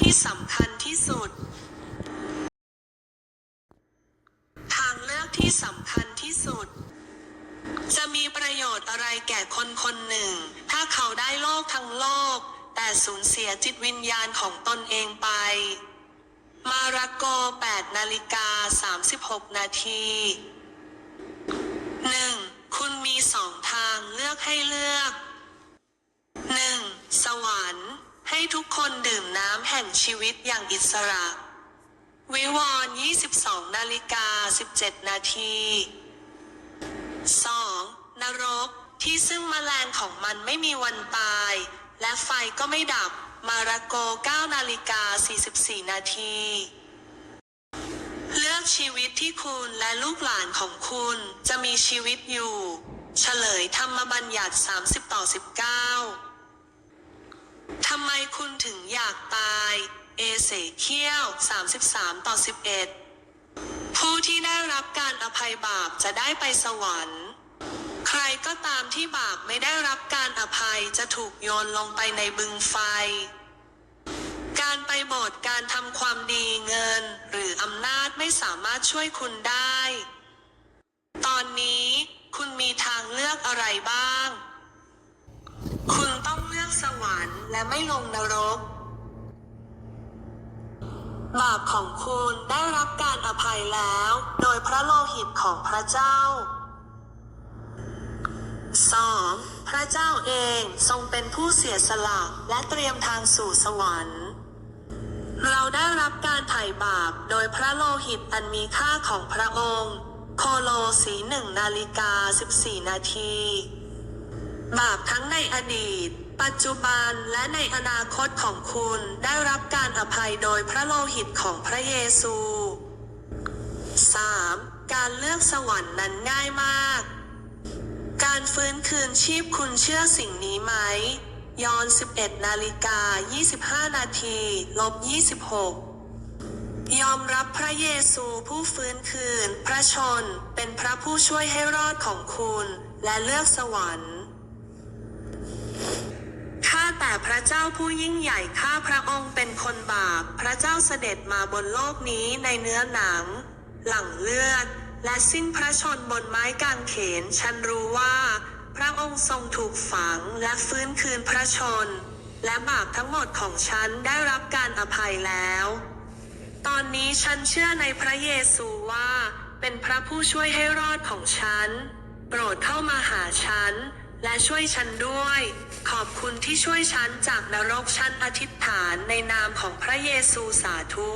ที่สำคัญที่สุด ทางเลือกที่สำคัญที่สุด จะมีประโยชน์อะไรแก่คนคนหนึ่ง ถ้าเขาได้โลกทั้งโลก แต่สูญเสียจิตวิญญาณของตนเองไป มาระโก 8 นาฬิกา 36 นาที 1. คุณมีสองทางเลือกให้เลือก 1. สวรรค์ ให้ทุกคนดื่มน้ำแห่งชีวิตอย่างอิสระ วิวรณ์22 นาฬิกา 17 นาที 2. นรกที่ซึ่งแมลงของมันไม่มีวันตาย และไฟก็ไม่ดับ มาระโก 9 นาฬิกา 44 นาที เลือกชีวิตที่คุณและลูกหลานของคุณจะมีชีวิตอยู่ เฉลยธรรมบัญญัติ 30 ต่อ 19 คุณถึงอยากตาย เอเสเคียว 33 ต่อ 11 ผู้ที่ได้รับการอภัยบาปจะได้ไปสวรรค์ ใครก็ตามที่บาปไม่ได้รับการอภัยจะถูกโยนลงไปในบึงไฟ การไปโบสถ์การทำความดีเงิน หรืออำนาจไม่สามารถช่วยคุณได้ ตอนนี้คุณมีทางเลือกอะไรบ้าง คุณต้องเลือกสวรรค์ และไม่ลงนรก บาปของคุณได้รับการอภัยแล้ว โดยพระโลหิตของพระเจ้า 2. พระเจ้าเองทรงเป็นผู้เสียสละและเตรียมทางสู่สวรรค์ เราได้รับการไถ่บาปโดยพระโลหิตอันมีค่าของพระองค์ โคโลสีหนึ่งนาฬิกา 14 นาที บาปทั้งในอดีต ปัจจุบันและในอนาคตของคุณได้รับการอภัยโดยพระโลหิตของพระเยซู 3. การเลือกสวรรค์นั้นง่ายมาก การฟื้นคืนชีพคุณเชื่อสิ่งนี้ไหมยอน 11 นาฬิกา 25 นาที ลบ 26 ยอมรับพระเยซูผู้ฟื้นคืน พระชน เป็นพระผู้ช่วยให้รอดของคุณ และเลือกสวรรค์ แต่พระเจ้าผู้ยิ่งใหญ่ข้าพระองค์เป็นคนบาป พระเจ้าเสด็จมาบนโลกนี้ในเนื้อหนัง หลังเลือด และสิ้นพระชนบนไม้กางเขน ฉันรู้ว่า พระองค์ทรงถูกฝังและฟื้นคืนพระชน และบาปทั้งหมดของฉันได้รับการอภัยแล้ว ตอนนี้ฉันเชื่อในพระเยซูว่า เป็นพระผู้ช่วยให้รอดของฉัน โปรดเข้ามาหาฉัน และช่วยฉันด้วย ขอบคุณที่ช่วยฉันจากนรกฉันอธิษฐานในนามของพระเยซูสาธุ